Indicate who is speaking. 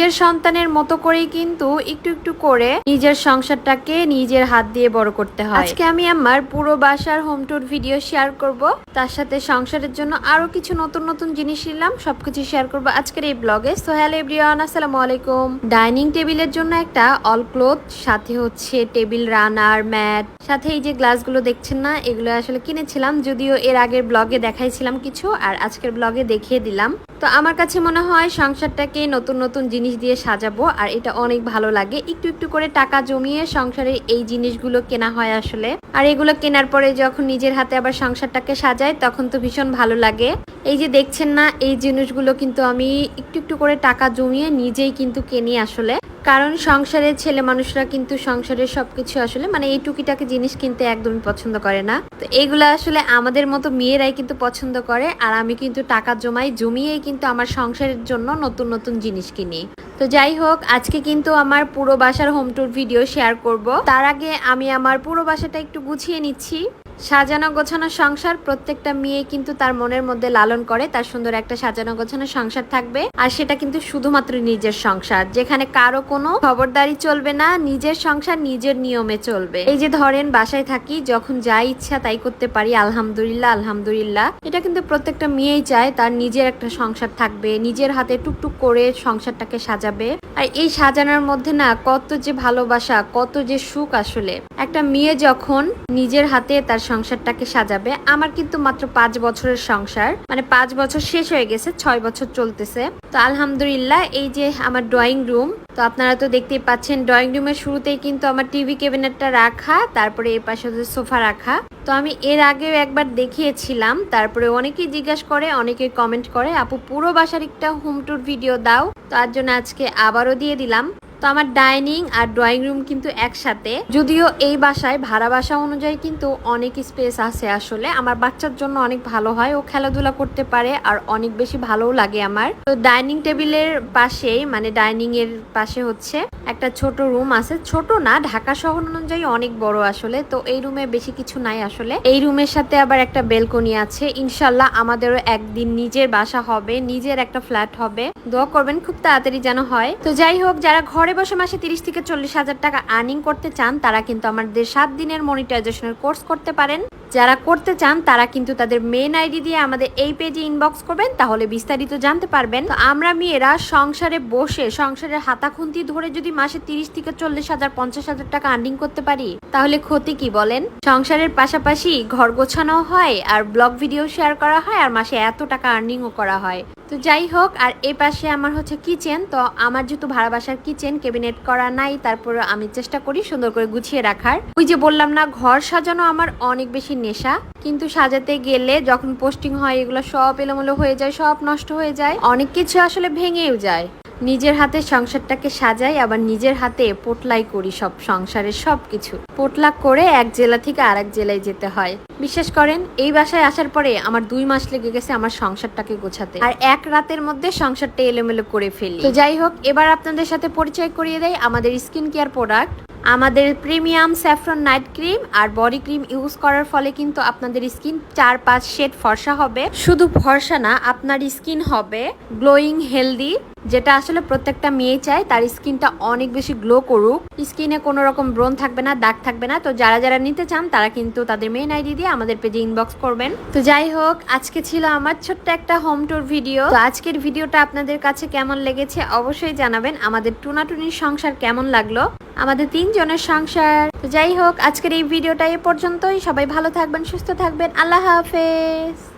Speaker 1: নিজের সন্তানের মতো করেই কিন্তু একটু একটু করে নিজের সংসারটাকে নিজের হাত দিয়ে বড় করতে হয়। আজকে আমি আমার পুরো বাসার হোম ট্যুর ভিডিও শেয়ার করব। তার সাথে সংসারের জন্য আরও কিছু নতুন নতুন জিনিস নিলাম, সবকিছু শেয়ার করব আজকের এই ব্লগে সো হ্যালো এভরিওয়ান আসসালামু আলাইকুম। ডাইনিং টেবিলের জন্য একটা অল ক্লোথ সাথে হচ্ছে টেবিল রানার ম্যাট সাথে এই যে গ্লাসগুলো দেখছেন না, এগুলো আসলে কিনেছিলাম, যদিও এর আগের ব্লগে দেখাইছিলাম কিছু, আর আজকের ব্লগে দেখিয়ে দিলাম। তো আমার কাছে মনে হয় সংসারটাকে নতুন নতুন জিনিস দিয়ে সাজাবো, আর এটা অনেক ভালো লাগে। একটু একটু করে টাকা জমিয়ে সংসারের এই জিনিসগুলো কেনা হয় আসলে। আর এগুলো কেনার পরে যখন নিজের হাতে আবার সংসারটাকে সাজায় তখন তো ভীষণ ভালো লাগে। এই যে দেখছেন না, এই জিনিসগুলো কিন্তু আমি একটু একটু করে টাকা জমিয়ে নিজেই কিন্তু কিনি আসলে। কারণ সংসারের ছেলে মানুষরা কিন্তু সংসারের সবকিছু আসলে মানে এই টুকিটাকি জিনিস কিনতে একদমই পছন্দ করে না। তো এগুলো আসলে আমাদের মতো মেয়েরাই কিন্তু পছন্দ করে, আর আমি কিন্তু টাকা জমাই, জমিয়েই কিন্তু আমার সংসারের জন্য নতুন নতুন জিনিস কিনি। তো যাই হোক, আজকে কিন্তু আমার পুরো বাসার হোম ট্যুর ভিডিও শেয়ার করব। তার আগে আমি আমার পুরো বাসাটা একটু গুছিয়ে নিচ্ছি। সাজানো গোছানো সংসার, প্রত্যেকটা মেয়ে কিন্তু তার মনের মধ্যে লালন করে, তার সুন্দর একটা সাজানো গোছানো সংসার থাকবে। আর সেটা কিন্তু শুধুমাত্র নিজের সংসার, যেখানে কারও কোনো খবরদারি চলবে না, নিজের সংসার নিজের নিয়মে চলবে। এই যে ধরেন, বাসায় থাকি, যখন যা ইচ্ছা তাই করতে পারি, আলহামদুলিল্লাহ আলহামদুলিল্লাহ। এটা কিন্তু প্রত্যেকটা মেয়েই চায়, তার নিজের একটা সংসার থাকবে, নিজের হাতে টুকটুক করে সংসারটাকে সাজাবে। আর এই সাজানোর মধ্যে না, কত যে ভালোবাসা, কত যে সুখ আসলে। একটা মেয়ে যখন নিজের হাতে তার সংসারটাকে সাজাবে, আমার কিন্তু মাত্র পাঁচ বছরের সংসার। মানে পাঁচ বছর শেষ হয়ে গেছে, ছয় বছর চলতেছে। তো আলহামদুলিল্লাহ, এই যে আমার ড্রয়িং রুম তো আপনারা তো দেখতেই পাচ্ছেন ড্রয়িং রুমের শুরুতেই কিন্তু আমার টিভি ক্যাবিনেটটা রাখা, তারপরে এর পাশে সোফা রাখা। তো আমি এর আগেও একবার দেখিয়েছিলাম, তারপরে অনেকেই জিজ্ঞাসা করে, অনেকেই কমেন্ট করে, আপু, পুরো বাসার একটা হোম ট্যুর ভিডিও দাও। তার জন্য আজকে আবারও দিয়ে দিলাম। তো আমার ডাইনিং আর ড্রয়িং রুম কিন্তু একসাথে। যদিও এই বাসায়, ভাড়া বাসা অনুযায়ী কিন্তু অনেক স্পেস আছে আসলে। আমার বাচ্চার জন্য অনেক ভালো হয়, ও খেলাধুলা করতে পারে আর অনেক বেশি ভালোও লাগে আমার। তো ডাইনিং টেবিলের পাশেই মানে ডাইনিং এর পাশে হচ্ছে একটা ছোট রুম আছে। ছোট না, ঢাকা শহর অনুযায়ী অনেক বড় আসলে। তো এই রুমে বেশি কিছু নাই আসলে। এই রুমের সাথে আবার একটা বেলকনি আছে। ইনশাল্লাহ আমাদেরও একদিন নিজের বাসা হবে, নিজের একটা ফ্ল্যাট হবে। দোয়া করবেন, খুব তাড়াতাড়ি যেন হয়। তো যাই হোক, যারা ঘরে বসে মাসে তিরিশ থেকে চল্লিশ হাজার টাকা আর্নিং করতে চান, তারা কিন্তু আমাদের সাত দিনের মনিটাইজেশনের কোর্স করতে পারেন। যারা করতে চান, তারা কিন্তু তাদের মেন আইডি দিয়ে আমাদের এই পেজে ইনবক্স করবেন, তাহলে বিস্তারিত জানতে পারবেন। তো আমরা মেয়েরা সংসারে বসে সংসারের হাতাখুন্তি ধরে যদি মাসে তিরিশ থেকে চল্লিশ হাজার, পঞ্চাশ হাজার টাকা আর্নিং করতে পারি, তাহলে ক্ষতি কি বলেন? সংসারের পাশাপাশি ঘর গোছানো হয়, আর ব্লগ ভিডিও শেয়ার করা হয়, আর মাসে এত টাকা আর্নিংও করা হয়। তো যাই হোক, আর এই পাশে আমার হচ্ছে কিচেন, তো আমার যেহেতু ভাড়া বাসার কিচেন, ক্যাবিনেট করা নাই, তারপর আমি চেষ্টা করি সুন্দর করে গুছিয়ে রাখার। ওই যে বললাম না, ঘর সাজানো আমার অনেক বেশি নেশা, কিন্তু সাজাতে গেলে যখন পোস্টিং হয়, এগুলো সব এলোমেলো হয়ে যায়, সব নষ্ট হয়ে যায়, অনেক কিছু আসলে ভেঙেও যায়। নিজের হাতে সংসারটাকে সাজাই, আবার নিজের হাতে পোটলাই করি সব সংসারের সব কিছু পোটলা করে এক জেলা থেকে আরেক জেলায় যেতে হয়। বিশ্বাস করেন, এই বাসায় আসার পরে আমার দুই মাস লেগে গেছে আমার সংসারটাকে গোছাতে। আর এক রাতের মধ্যে সংসারটা এলোমেলো করে ফেলি। তো যাই হোক, এবার আপনাদের সাথে পরিচয় করিয়ে দেয় আমাদের স্কিন কেয়ার প্রোডাক্ট। আমাদের প্রিমিয়াম স্যাফরন নাইট ক্রিম আর বডি ক্রিম ইউজ করার ফলে কিন্তু আপনাদের স্কিন চার পাঁচ শেড ফর্সা হবে। শুধু ফর্সা না, আপনার স্কিন হবে গ্লোয়িং, হেলদি, যেটা আসলে প্রত্যেকটা মেয়ে চায়। তার স্কিনটা অনেক বেশি গ্লো করুক। স্কিনে কোনো রকম ব্রণ থাকবে না, দাগ থাকবে না। তো যারা যারা নিতে চান, তারা কিন্তু তাদের মেন আইডি দিয়ে আমাদের পেজে ইনবক্স করবেন। তো যাই হোক, আজকে ছিল আমার ছোট্ট একটা হোম ট্যুর ভিডিও তো আজকের ভিডিওটা আপনাদের কাছে কেমন লেগেছে অবশ্যই জানাবেন। আমাদের টুনাটুনির সংসার কেমন লাগল? আমাদের তিনজনের সংসার। যাই হোক, আজকের এই ভিডিওটা এ পর্যন্তই। সবাই ভালো থাকবেন, সুস্থ থাকবেন। আল্লাহ হাফেজ।